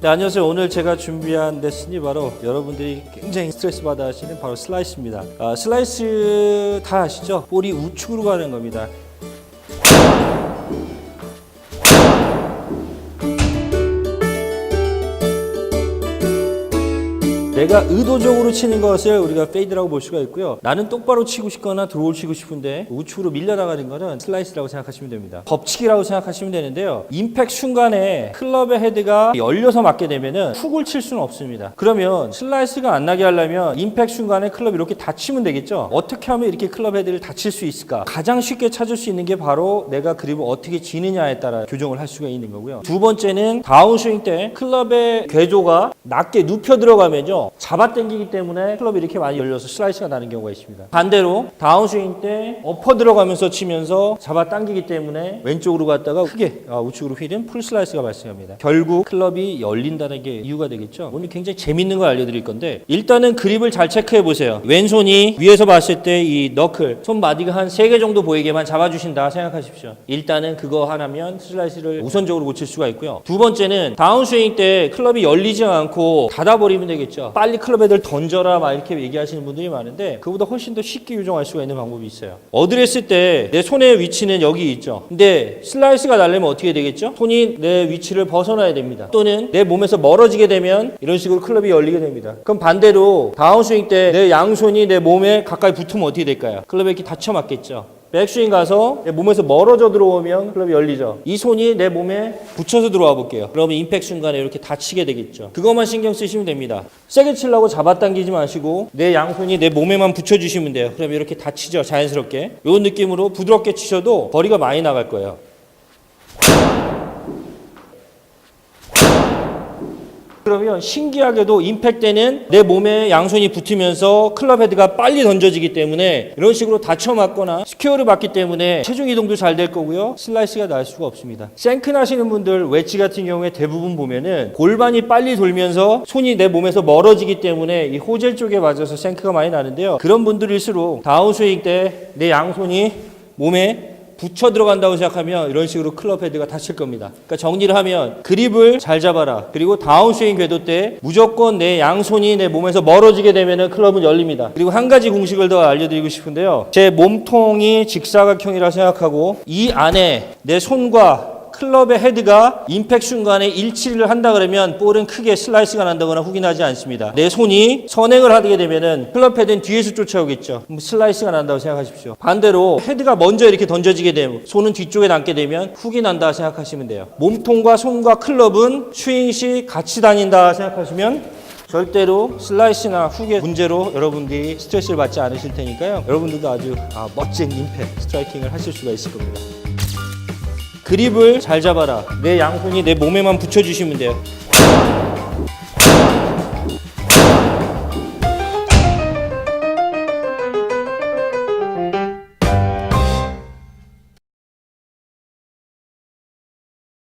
네, 안녕하세요. 오늘 제가 준비한 레슨이 바로 여러분들이 굉장히 스트레스 받아 하시는 바로 슬라이스입니다. 아, 슬라이스 다 아시죠? 볼이 우측으로 가는 겁니다. 내가 의도적으로 치는 것을 우리가 페이드라고 볼 수가 있고요. 나는 똑바로 치고 싶거나 드로우 치고 싶은데 우측으로 밀려나가는 것은 슬라이스라고 생각하시면 됩니다. 법칙이라고 생각하시면 되는데요. 임팩 순간에 클럽의 헤드가 열려서 맞게 되면은 훅을 칠 수는 없습니다. 그러면 슬라이스가 안 나게 하려면 임팩 순간에 클럽 이렇게 닫히면 되겠죠. 어떻게 하면 이렇게 클럽 헤드를 닫힐 수 있을까? 가장 쉽게 찾을 수 있는 게 바로 내가 그립을 어떻게 지느냐에 따라 교정을 할 수가 있는 거고요. 두 번째는 다운스윙 때 클럽의 궤조가 낮게 눕혀 들어가면요. 잡아당기기 때문에 클럽이 이렇게 많이 열려서 슬라이스가 나는 경우가 있습니다. 반대로 다운스윙 때 엎어 들어가면서 치면서 잡아당기기 때문에 왼쪽으로 갔다가 크게 아, 우측으로 휘는 풀 슬라이스가 발생합니다. 결국 클럽이 열린다는 게 이유가 되겠죠. 오늘 굉장히 재밌는 걸 알려드릴 건데 일단은 그립을 잘 체크해 보세요. 왼손이 위에서 봤을 때 이 너클 손마디가 한세개 정도 보이게만 잡아주신다 생각하십시오. 일단은 그거 하나면 슬라이스를 우선적으로 고칠 수가 있고요. 두 번째는 다운스윙 때 클럽이 열리지 않고 닫아버리면 되겠죠. 빨리 클럽 헤드를 던져라 막 이렇게 얘기하시는 분들이 많은데 그보다 훨씬 더 쉽게 교정할 수가 있는 방법이 있어요. 어드레스 때 내 손의 위치는 여기 있죠. 근데 슬라이스가 날려면 어떻게 되겠죠? 손이 내 위치를 벗어나야 됩니다. 또는 내 몸에서 멀어지게 되면 이런 식으로 클럽이 열리게 됩니다. 그럼 반대로 다운스윙 때 내 양손이 내 몸에 가까이 붙으면 어떻게 될까요? 클럽에 이렇게 닫혀 맞겠죠. 백스윙 가서 내 몸에서 멀어져 들어오면 클럽이 열리죠. 이 손이 내 몸에 붙여서 들어와 볼게요. 그러면 임팩 순간에 이렇게 다치게 되겠죠. 그것만 신경 쓰시면 됩니다. 세게 치려고 잡아당기지 마시고 내 양손이 내 몸에만 붙여주시면 돼요. 그럼 이렇게 다치죠. 자연스럽게. 이 느낌으로 부드럽게 치셔도 거리가 많이 나갈 거예요. 그러면 신기하게도 임팩 때는 내 몸에 양손이 붙으면서 클럽 헤드가 빨리 던져지기 때문에 이런 식으로 다쳐 맞거나 스퀘어를 받기 때문에 체중 이동도 잘 될 거고요. 슬라이스가 날 수가 없습니다. 생크 나시는 분들 웨지 같은 경우에 대부분 보면은 골반이 빨리 돌면서 손이 내 몸에서 멀어지기 때문에 이 호젤 쪽에 맞아서 생크가 많이 나는데요. 그런 분들일수록 다운스윙 때 내 양손이 몸에 붙여 들어간다고 생각하면 이런 식으로 클럽 헤드가 다칠 겁니다. 그러니까 정리를 하면 그립을 잘 잡아라. 그리고 다운스윙 궤도 때 무조건 내 양손이 내 몸에서 멀어지게 되면 클럽은 열립니다. 그리고 한 가지 공식을 더 알려드리고 싶은데요. 제 몸통이 직사각형이라 생각하고 이 안에 내 손과 클럽의 헤드가 임팩 순간에 일치를 한다 그러면 볼은 크게 슬라이스가 난다거나 훅이 나지 않습니다. 내 손이 선행을 하게 되면은 클럽 헤드는 뒤에서 쫓아오겠죠. 그럼 슬라이스가 난다고 생각하십시오. 반대로 헤드가 먼저 이렇게 던져지게 되면 손은 뒤쪽에 남게 되면 훅이 난다 생각하시면 돼요. 몸통과 손과 클럽은 스윙 시 같이 다닌다 생각하시면 절대로 슬라이스나 훅의 문제로 여러분들이 스트레스를 받지 않으실 테니까요. 여러분들도 아주 아, 멋진 임팩 스트라이킹을 하실 수가 있을 겁니다. 그립을 잘 잡아라. 내 양손이 내 몸에만 붙여주시면 돼요.